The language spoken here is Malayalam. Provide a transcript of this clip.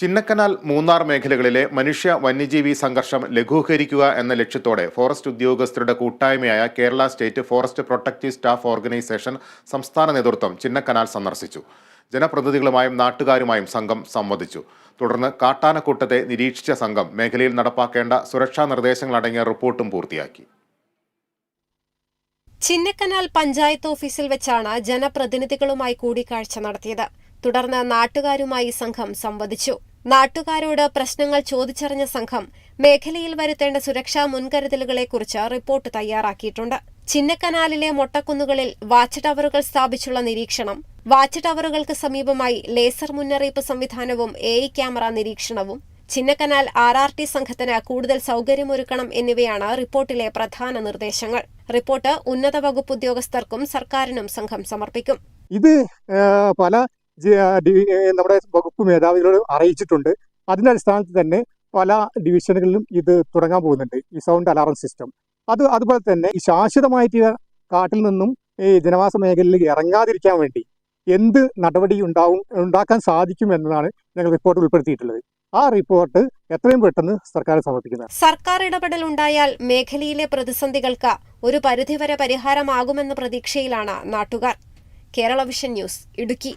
ചിന്നക്കനാൽ മൂന്നാർ മേഖലകളിലെ മനുഷ്യ വന്യജീവി സംഘർഷം ലഘൂകരിക്കുക എന്ന ലക്ഷ്യത്തോടെ ഫോറസ്റ്റ് ഉദ്യോഗസ്ഥരുടെ കൂട്ടായ്മയായ Kerala state forest protective staff organisation സംസ്ഥാന നേതൃത്വം ചിന്നക്കനാൽ സന്ദർശിച്ചു. ജനപ്രതിനിധികളുമായും നാട്ടുകാരുമായും സംഘം സംവദിച്ചു. തുടർന്ന് കാട്ടാനക്കൂട്ടത്തെ നിരീക്ഷിച്ച സംഘം മേഖലയിൽ നടപ്പാക്കേണ്ട സുരക്ഷാ നിർദ്ദേശങ്ങളടങ്ങിയ റിപ്പോർട്ടും പൂർത്തിയാക്കി. ചിന്നക്കനാൽ പഞ്ചായത്ത് ഓഫീസിൽ വെച്ചാണ് ജനപ്രതിനിധികളുമായി കൂടിക്കാഴ്ച നടത്തിയത്. തുടർന്ന് നാട്ടുകാരുമായി സംഘം സംവദിച്ചു. നാട്ടുകാരോട് പ്രശ്നങ്ങൾ ചോദിച്ചറിഞ്ഞ സംഘം മേഖലയിൽ വരുത്തേണ്ട സുരക്ഷാ മുൻകരുതലുകളെക്കുറിച്ച് റിപ്പോർട്ട് തയ്യാറാക്കിയിട്ടുണ്ട്. ചിന്നക്കനാലിലെ മൊട്ടക്കുന്നുകളിൽ വാച്ച് ടവറുകൾ സ്ഥാപിച്ചുള്ള നിരീക്ഷണം വാച്ച് ടവറുകൾക്ക് സമീപമായി ലേസർ മുന്നറിയിപ്പ് സംവിധാനവും എ ക്യാമറ നിരീക്ഷണവും ചിന്നക്കനാൽ ആർ ആർ ടി സംഘത്തിന് കൂടുതൽ സൗകര്യമൊരുക്കണം എന്നിവയാണ് റിപ്പോർട്ടിലെ പ്രധാന നിർദ്ദേശങ്ങൾ. റിപ്പോർട്ട് ഉന്നത വകുപ്പ് ഉദ്യോഗസ്ഥർക്കും സർക്കാരിനും സംഘം സമർപ്പിക്കും. ഇത് പല നമ്മുടെ വകുപ്പ് മേധാവികളോട് അറിയിച്ചിട്ടുണ്ട്. അതിന്റെ അടിസ്ഥാനത്തിൽ തന്നെ പല ഡിവിഷനുകളിലും ഇത് തുടങ്ങാൻ പോകുന്നുണ്ട്. ഈ സൗണ്ട് അലാറം സിസ്റ്റം. അത് അതുപോലെ തന്നെ ഈ ശാശ്വതമായിട്ട് കാട്ടിൽ നിന്നും ഈ ജനവാസ മേഖലയിൽ ഇറങ്ങാതിരിക്കാൻ വേണ്ടി എന്ത് നടപടി ഉണ്ടാവും ഉണ്ടാക്കാൻ സാധിക്കും എന്നതാണ് ഞങ്ങൾ റിപ്പോർട്ട് ഉൾപ്പെടുത്തിയിട്ടുള്ളത്. ആ റിപ്പോർട്ട് എത്രയും പെട്ടെന്ന് സർക്കാർ സമർപ്പിക്കുന്നത്. സർക്കാർ ഇടപെടൽ ഉണ്ടായാൽ മേഖലയിലെ പ്രതിസന്ധികൾക്ക് ഒരു പരിധിവരെ പരിഹാരമാകുമെന്ന പ്രതീക്ഷയിലാണ് നാട്ടുകാർ. Kerala vision news Idukki.